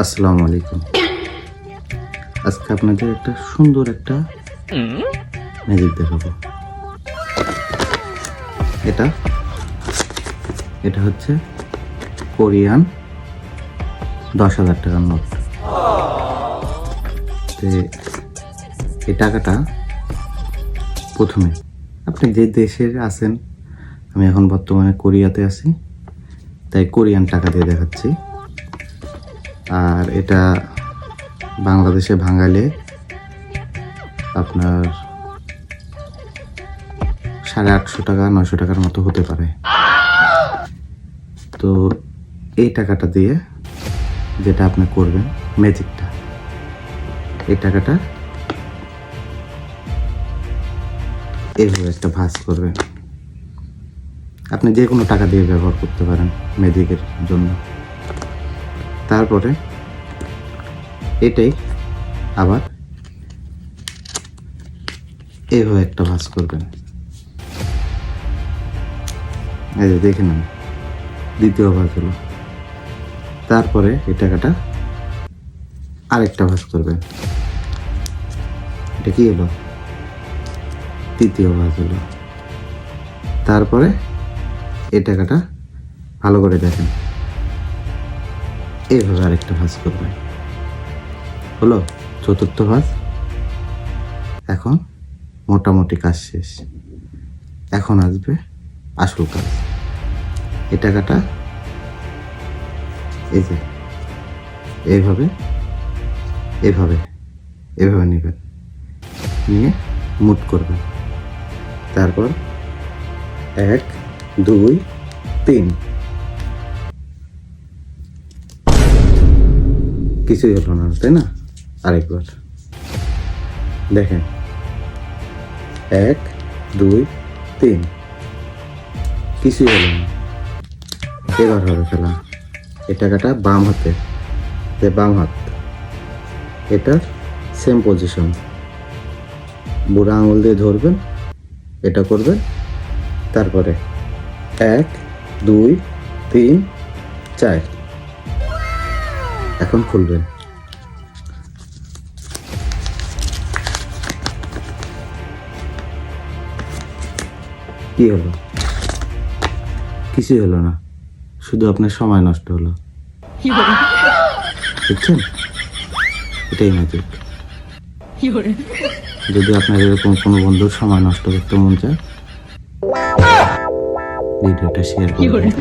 আসসালামু আলাইকুম। আজকে আপনাদের একটা সুন্দর একটা ম্যাজিক দেখাবো। এটা এটা হচ্ছে কোরিয়ান দশ হাজার টাকার নোট। এই টাকাটা প্রথমে, আপনি যে দেশের আছেন, আমি এখন বর্তমানে কোরিয়াতে আছি, তাই কোরিয়ান টাকা দিয়ে দেখাচ্ছি। আর এটা বাংলাদেশে ভাঙালে আপনার সাড়ে আটশো টাকা, নয়শো টাকার মতো হতে পারে। তো এই টাকাটা দিয়ে যেটা আপনি করবেন, ম্যাজিকটা, এই টাকাটা এইভাবে একটা ভাঁজ করবেন। আপনি যে কোনো টাকা দিয়ে ব্যবহার করতে পারেন ম্যাজিকের জন্য। তারপরে এটাই আবার এইভাবে একটা ভাঁজ করবেন। এই যে দেখে নেন, দ্বিতীয় ভাঁজ হলো। তারপরে এই টাকাটা আরেকটা ভাঁজ করবেন। এটা কি হলো? তৃতীয় ভাঁজ হলো। তারপরে এই টাকাটা ভালো করে দেখেন। এইভাবে আরেকটা ভাঁজ করবেন হলো চতুর্থ ভাঁজ। এখন মোটামুটি কাজ শেষ। এখন আসবে আসল কাজ। এই টাকাটা এই যে, এইভাবে, এভাবে এভাবে নেবেন। নিয়ে মুট করবেন। তারপর এক, দুই, তিন। কিছুই হলো না, তাই না? আরেকবার। দেখেন। এক, দুই, তিন। কিছুই হলো না। এবার হবে খেলা। এই টাকাটা বাম হাতে। যে বাম হাত, এটার সেম পজিশন বুড়া আঙুল দিয়ে ধরবেন, এটা করবেন, তারপরে এক, দুই, তিন, চার। এখন খুলবেন। কি হলো? কিছুই হলো না। শুধু আপনার সময় নষ্ট হলো। বুঝছেন এটাই ম্যাজিক যদি আপনার এরকম কোনো বন্ধুর সময় নষ্ট করতে মন চায় ভিডিওটা শেয়ার করবেন